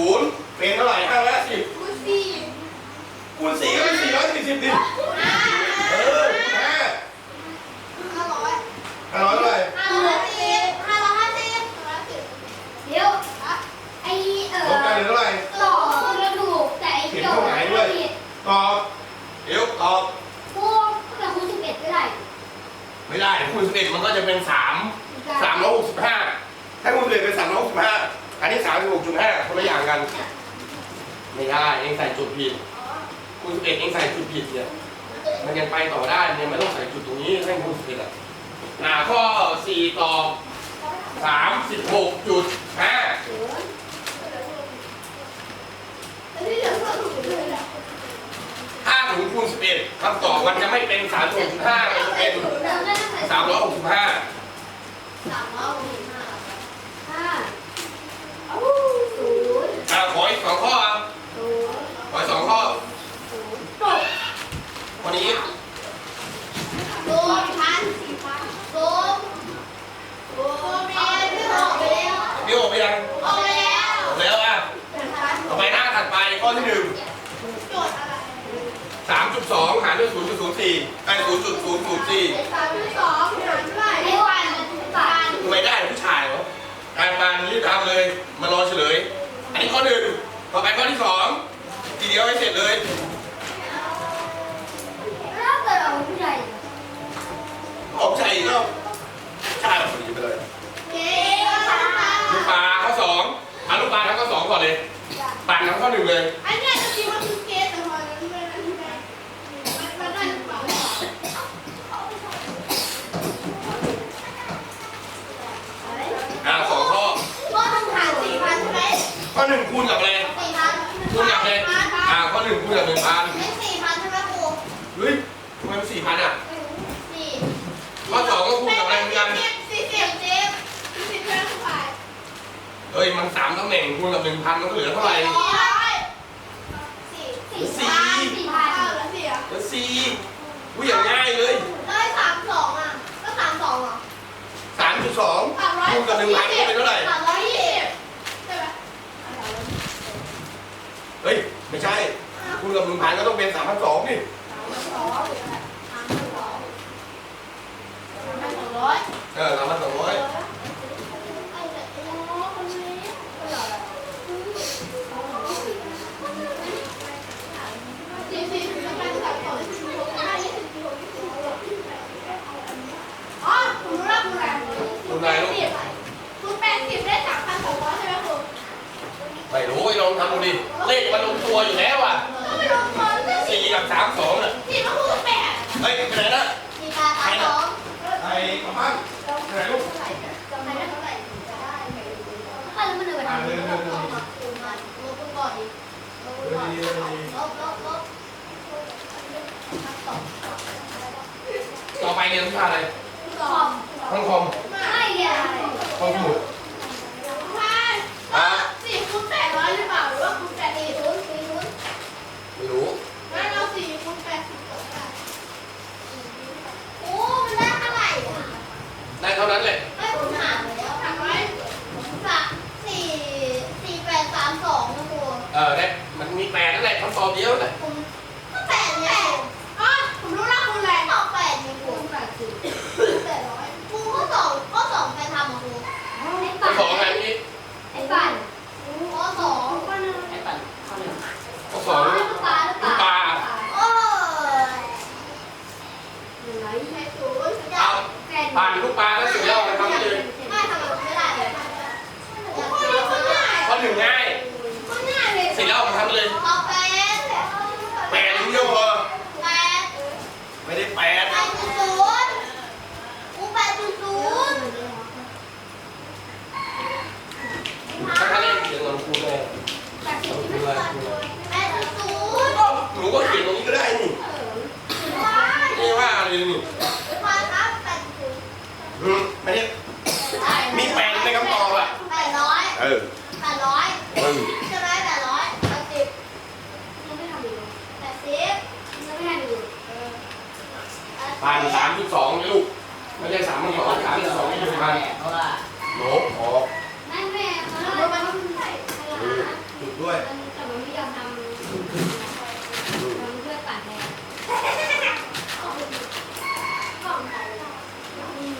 ศูนย์เป็นเท่าไหร่ห้าร้อยห้าสิบคูณสี่คูณสี่ก็เป็นสี่ร้อยสี่สิบดิห้าเออห้าห้าร้อยห้าร้อยเท่าไหร่ห้าร้อยสิบห้าร้อยห้าสิบห้าร้อยสิบเดี๋ยวไอเอลบกันเหลือเท่าไหร่ต่อคุณกระดูกแต่ไอเกี่ยวกับผิดตอบเดี๋ยวตอบคูณแต่คูณสิบเอ็ดก็ได้ไม่ได้คูณสิบเอ็ดมันก็จะเป็นสามสามร้อยหกสิบห้าถ้าคูณสิบเอ็ดเป็นสามร้อยหกสิบห้า อันนี้สามสิบหกจุดห้าคนละอย่างกัน ไม่ได้เองใส่จุดผิดคูณสิบเอ็ดเองใส่จุดผิดเนี่ย มันยังไปต่อได้เนี่ยไมันต้องใส่จุดตรงนี้ให้คูณสิบเอ็ดอะหนาข้อสี่ตอบสามสิบหกจุดห้าอันนี้าถูกเลยแหละถ้าหนูคูณสิบเอ็ดคำตอบมันจะไม่เป็นสามสิบหกจุดห้ามันจะเป็นสามร้อยหกสิบห้า สามร้อยหกสิบห้าห้าอ้าวศูนย์ อ่าขออีก สองข้อครับศูนย์ขออีกสองข้อศูนย์วันนี้โดนพันสี่พันโดนโดนเมย์ไม่ออกไปแล้วพี่โอไปยังออกไปแล้วจบแล้วอะเป็นพันต่อไปหน้าถัดไปข้อที่หนึ่งโจทย์อะไรสามจุดสองหารด้วยศูนย์จุดศูนย์สี่ไอ้ศูนย์จุดศูนย์ศูนย์สี่สามที่สองหารเท่าไหร่ไม่วันปันทำไมได้ผู้ชายวะการปานรีบทำเลยมารอเฉลย อันนี้ข้อหนึ่ง ต่อไปข้อที่สองทีเดียวให้เสร็จเลยถ้าเกิดเราผู้ใหญ่ออกใจอีกก็ชายแบบนี้ไปเลยเก๋ก็ทำตามลูกปลาข้อสองเอาลูกปลาทั้งข้อสองก่อนเลยปั่นทั้งข้อหนึ่งเลยอันเนี้ยจะคิดว่าคือเก๋แต่พอมันไม่ได้ไม่ได้มันมันได้หรือเปล่าอ่าสองข้อ ก็ต้องหารสี่พันใช่ไหมข้อหนึ่งคูณกับอะไรสี่พัน คูณกับอะไรอ่าข้อหนึ่งคูณกับหนึ่งพันไม่สี่พันใช่ไหมครูเฮ้ยทำไมมันสี่พันอะสี่ข้อสองก็คูณกับอะไรเหมือนกันสี่สิบเจ็ดสี่สิบเท่าไหร่เฮ้ยมันสามตำแหน่งคูณกับหนึ่งพันมันก็เหลือเท่าไหร่สี่สี่พันสี่พันแล้วสี่อะเหลือสี่อุ้ยอย่างง่ายเลยได้สามสองอะก็สามสองเหรอสามจุดสองสามร้อยคูณกับหนึ่งพันก็เป็นเท่าไหร่สามร้อยยี่สิบใช่ไหม เฮ้ย ไม่ใช่คูณกับหนึ่งพันก็ต้องเป็นสามพันสองนี่สามสองสามสองสามสองร้อยเออสามพันสองร้อยอ๋อคุณรู้แล้วคุณอะไรคูณอะไรลูกคุณแปดสิบได้สามพันสองร้อยใช่ ไหมคุณไม่รู้ไอ้ลองทำดูดิเลขมันลงตัวอยู่แล้วอะก็ไม่ลงก่อนเลยสี่กับสามสองอะสี่ก็คือแปดเฮ้ยไปไหนนะสี่ตาสามสองไอ้กระมังไหนลูกเท่าไหร่จำได้เท่าไหร่จะได้ไม่รู้ถ้าแล้วมันเลยวันนี้ลบก่อนลบก่อนดิลบก่อนลบลบลบต่อไปเรียนวิชาอะไรสอบห้องคอมไม่เรียนอะไรห้องสมุด ใช่สี่คูณแปดร้อยหรือเปล่าหรือว่าคูณแปดสี่ศูนย์สี่ศูนย์ ไม่รู้ งั้นเราสี่คูณแปดสิบสองได้โอ้มันได้เท่าไหร่อะ ได้เท่า นั้นแหละไม่ผมหารแล้วหารไว้สามสี่สี่แปดสามสองนะครูเออได้มันมีแปดนั่นแหละคำตอบเดียวนั่นแหละก็แปดไงอ๋อผมรู้แล้วคุณแรงตอบแปดไงครูแปดสิบแปดร้อยครูข้อสองข้อสองใครทำอะครูไอ้ ข้อ ปั่น สองไงนี่ ไอ้ปั่นข้อสองข้อหนึ่ง ไอ้ปั่นข้อหนึ่งข้อส อ๋ อ อง ลูกปลาลูก ลูกปลา โอ้ยหนึ่งร้อยยี่สิบศูนย์ เอาผ่านลูกปลาแล้วเสร็จแล้วไปทำเลย ไม่ทำแบบไม่ได้เลยข้อนี้ก็ง่าย ข้อหนึ่งง่าย ก็ง่ายเลย เสร็จแล้วไปทำเลย เอาแปด แปดนิดเดียวพอ แปด ไม่ได้แปด แปดจุดศูนย์กูแปดจุดศูนย์ ถ้าเขาเล่นเขียนลองคูณเลย แปดจุดศูนย์แปดจุดศูนย์ ก็ หนูก็เขียนตรงนี้ก็ได้นี่ว้ายไม่ว่าเลยนี่อืมไม่ได้มีแปดในคำตอบอะ แปดร้อยเออแปดร้อยเออใช่ไหมแปดร้อยแปดสิบยังไม่ทำอีกเหรอแปดสิบยังไม่ทำอีกเออพันสามจุดสองลูก ไม่ใช่สามพันสองสามจุดสองหนึ่งพันเพราะว่าโน้ออกไม่แม่มันต้องมันต้องใส่ใส่ร้านจุดด้วย มันแต่มันไม่ยอมทำมันเพื่อปั่นแทนกล่องใส่อืม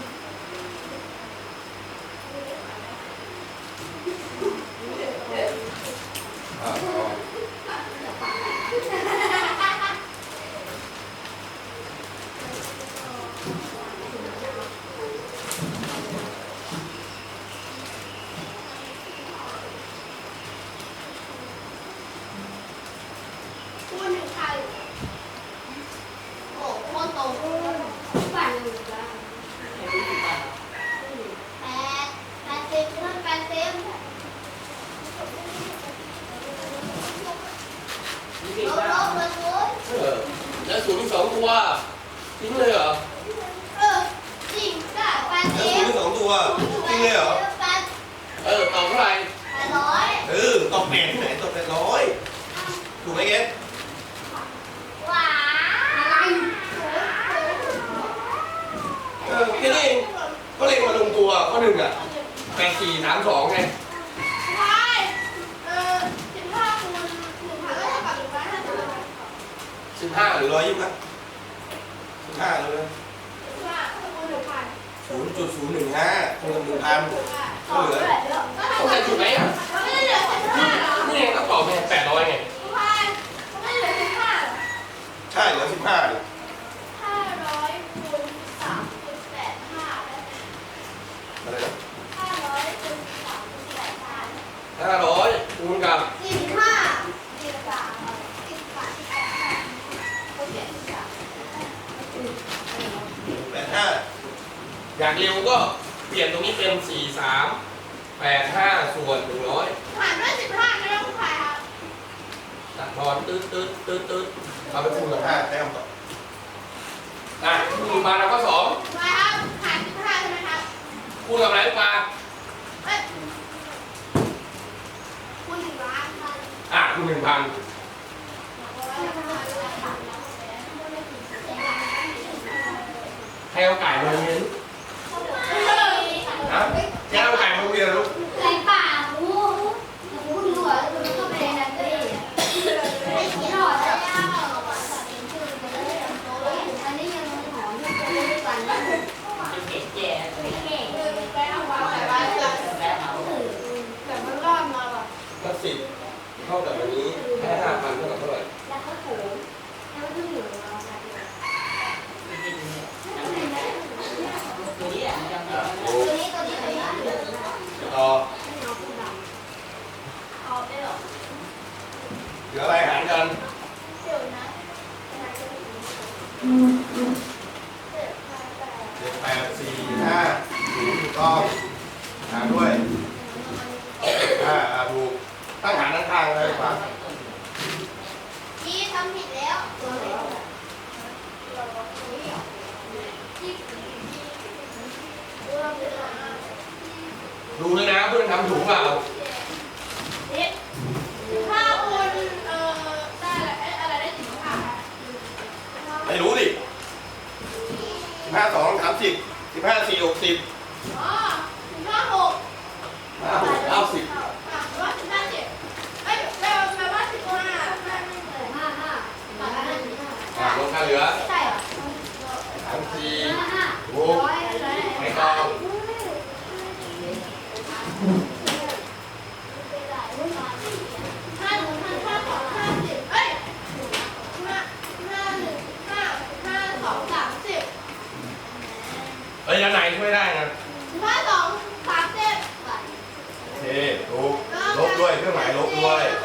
อ่าอ๋อ พูดถึงใครโอ้โคตรตรงปั่นอยู่แล้ว แปดแปดสิบเพิ่มแปดสิบลบลบเลยคุณ เออแล้วศูนย์อีกสองตัวทิ้งเลยเหรอ เออจริงจ้ะแปด แล้ว สิ คุณ บ ที่สองตัวจริงเลยเหรอ แปด เออตอบเท่าไหร่ แปดร้อย เอ อตอบแปดที่ไหนตอบแปดร้อยถูกไหมเกศหวานอะไรเออแค่นี้เองก็เลงมาลงตัวข้อหนึ่งอะแปดสี่สามสองไงใช่เออสิบห้าคูณหนึ่งพันก็เท่ากับหนึ่งร้อยห้าสิบสิบห้าหหรืรืออร้อยยี่สิบนะสิบห้าเลยห้าคูณหนึ่งพันศูนย์จุดศูนย์หนึ่งห้าคูณหนึ่งพันก็เหลือต้องใส่จุดไหมอะ ใช่เหลือสิบห้าดิห้าร้อยคูณสามคูณแปดห้าอะไรนะห้าร้อยคูณสามคูณแปดห้าห้าร้อยคูณกับสี่สิบห้าสี่สิบสามสี่สิบสามสี่สิบแปดห้าเคสี่สิบสามแปดห้าอยากเร็วก็เปลี่ยนตรงนี้เป็นสี่สามแปดห้าส่วนหนึ่งร้อยหารด้วยสิบห้าไม่ต้องขายครับตัดทอนตืดตืดตืดตืด เอาไปคูณกับห้าห้าแต้มต่ออะคูณมาแล้วก็สองมาครับหารสิบห้าใช่ไหมครับคูณกับอะไรลูกปลาเอ้ยคูณหนึ่งล้านครับอะคูณหนึ่งพันให้เอาไก่มาเลี้ยงนะแค่เอาไก่มาเลี้ยงลูก ไรป่าหูหูหนวดคุณเข้าไปในนั้นเลยไม่เขียนหอดแล้วอันนี้ยังหอมอยู่เลยก่อนนะ เป็นเกจแย่เลย เก่งไปเอาวางไว้ไว้ก่อน แม่เอา แต่มันรอดมาว่ะ ก็ สิบเท่ากับอันนี้แค่ห้าพันเท่ากับเท่าไหร่แล้วก็ถมแล้วก็อยู่เราค่ะตัวนี้อะยังไม่อะได้โอ้ตัวนี้ตัวนี้เหลืองนะต่อเอาผู้ดำเอาได้หรอเหลืออะไรหารกันเดี๋ยวนะเจ็ดแปดสี่ห้าศูนย์ถูกต้องหาด้วย ด้านข้างเลยป่ะนี่ทำผิดแล้วตัวไหนดูด้วยนะเพื่อนทำถูกเปล่าถ้าคุณเอ่อได้อะไรได้ถึงค่ะไม่รู้ดิสิบห้าสองสามสิบสิบห้าสี่หกสิบ อ๋อถึงห้าหก ห้าหกเก้าสิบ อะว่าสิบห้าเจ็ดเอ้ยแปลแปลว่าสิบห้าห้าห้า อะลงค่าเหลือ ใช่เหรอ สามสี่ ห้าห้า ห ร้ ก อยอะไร ไม่ต้อง ห้าหนึ่งห้าห้าสองห้าสิบเอ้ยห้าห้าหนึ่งห้าห้าสองสามสิบ เอ้ยแล้วไหนช่วยได้นะ ห้าสองสามสิบ โอเคถูกลบด้วยเครื่องหมายลบด้วยโ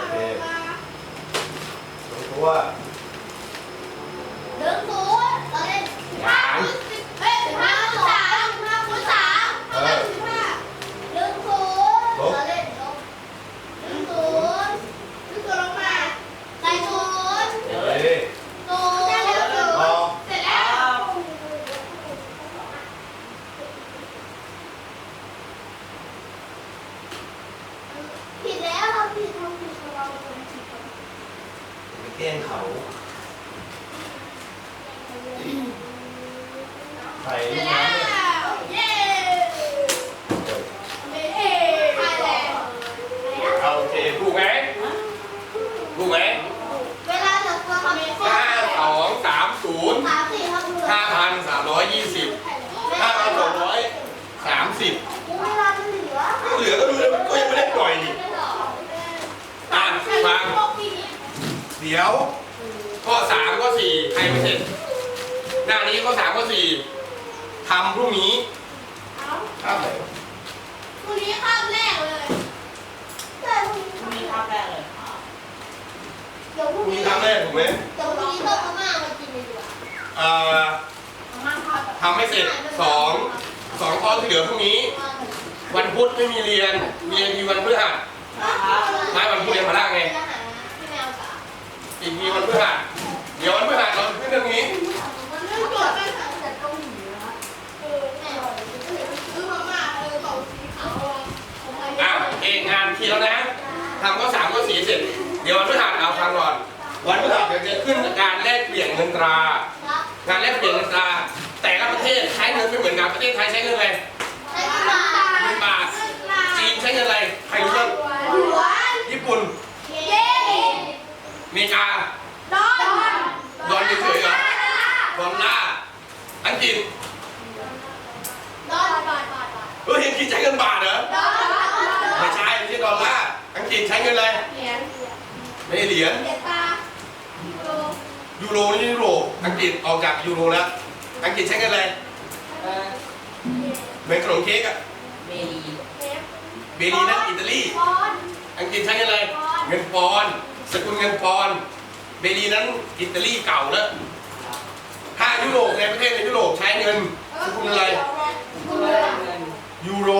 อเคลงตัว เรื่องศูนย์เราเล่นห้าคูณสิบเอ้ยห้าคูณสามห้าคูณสามเท่ากับสิบห้าเรื่อง กล้งเขาใส่ เสร็จ น้ำ แล้วเย้เย้ไปแล้ว เอาโอเค ถูกไหมถูกไหม เวลาเราทำ ห้าสองสามศูนย์ สามสี่ครับ ห้าพันสามร้อยยี่สิบห้าพันสองร้อยสามสิบ เวลาจะเหลือ เหลือก็ดูแล้วมันก็ยังไม่ได้ ปล่อยนี่อ่านฟังเดี๋ยว ข้อสามข้อสี่ใครไม่เสร็จ หน้านี้ข้อสามข้อสี่ทำพรุ่งนี้ข้ามไหนพรุ่งนี้ข้ามแรกเลยแต่พรุ่งนี้มีภาพแรกเลยเดี๋ยวพพรุ่รุ่งงนี้นี้ครั้งแรกถูกไหมเดี๋ยวพรุ่งนี้ต้มมาม่ามากินเลยดีกว่าเอ่อทำให้เสร็จสองสองข้อที่เหลือพรุ่งนี้ วันพุธไม่มีเรียน มีเรียนทีวันพฤหัสไม่วันพุธเรียนพละไงพี่แมวจ๋าอีกทีวันพฤหัสเดี๋ยววันพฤหัสเราขึ้นเรื่องนี้มันเรื่องเกิดเป็นสารจากเกาหลีนะเออแม่ซื้อมาม่าเออเป่าสีขาวอะผมเอาอะเองงานทีแล้วนะทำข้อสามข้อสี่เสร็จ เดี๋ยววันพฤหัสเอาฟังก่อนวันพฤหัสเดี๋ยวจะขึ้นการแลกเปลี่ยนเงินตราครับงานแลกเปลี่ยนเงินตรา แต่ละประเทศใช้เงินไม่เหมือนกันประเทศไทยใช้เงินอะไร ใช้กระดาษ เงินบาท เหมือนขนมเค้กอะเบลีเทปเบลีนั่นอิตาลี ปอนอังกฤษใช้เงินอะไร เงินปอนด์สกุลเงินปอนด์เบลีนั้นอิตาลีเก่าแล้วถ้ายุโรปในประเทศในยุโรปใช้เงินสกุลอะไรบุญเงิเรือนเงินยูโร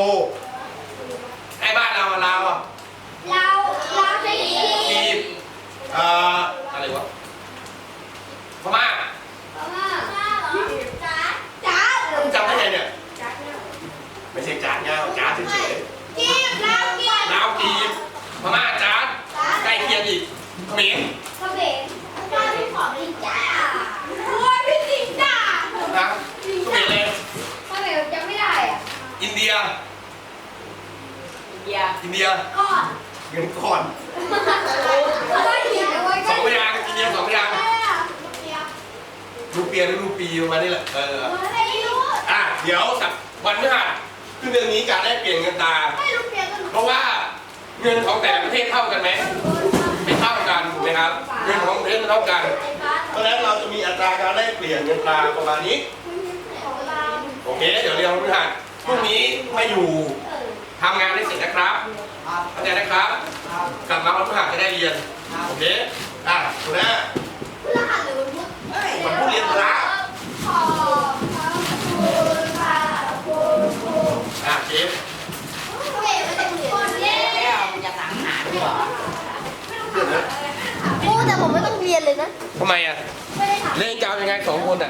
ไอ้บ้านเราอะลาวอะเราเราใช้ดีจีบเอ่ออะไรวะพม่า จ้าจ้า คุณจำได้ไงเนี่ย จ้าเนี่ย ไม่ใช่จาร์ดเงาจาร์ดเฉย จีบเราเกียร ๆลาวจีบพม่าจาร์ดใกล้เคียงอีกเขมร พระเบศจ้าพี่ขอพี่จ้าโอ้ยพี่สิงจ้า นะเขมรเลย พระเบศจำไม่ได้อะ อินเดีย อินเดีย อินเดีย ก่อน เงินก่อน เขาได้เขียนเอาไว้ สองพยางค์อินเดียสองพยางค์ รูเปียหรือรูปีประมาณนี้แหละเออไม่รู้อะเดี๋ยวสัปวันพฤหัสคือเดือนนี้การแลกเปลี่ยนเงินตราไม่รู้เปลี่ยนกันเพราะว่าเงินของแต่ละประเทศเท่ากันไหมไม่เท่ากันถูกไหมครับ เงินของประเทศมันเท่ากัน เพราะฉะนั้นเราจะมีอัตราการแลกเปลี่ยนเงินตราประมาณนี้ โอเค เดี๋ยวเรียนวันพฤหัสพรุ่งนี้ไม่อยู่ทำงานได้เสร็จนะครับครับเข้าใจนะครับครับ กลับมาวันพฤหัสจะได้เรียน โอเค อะคุณแม่ ครูแ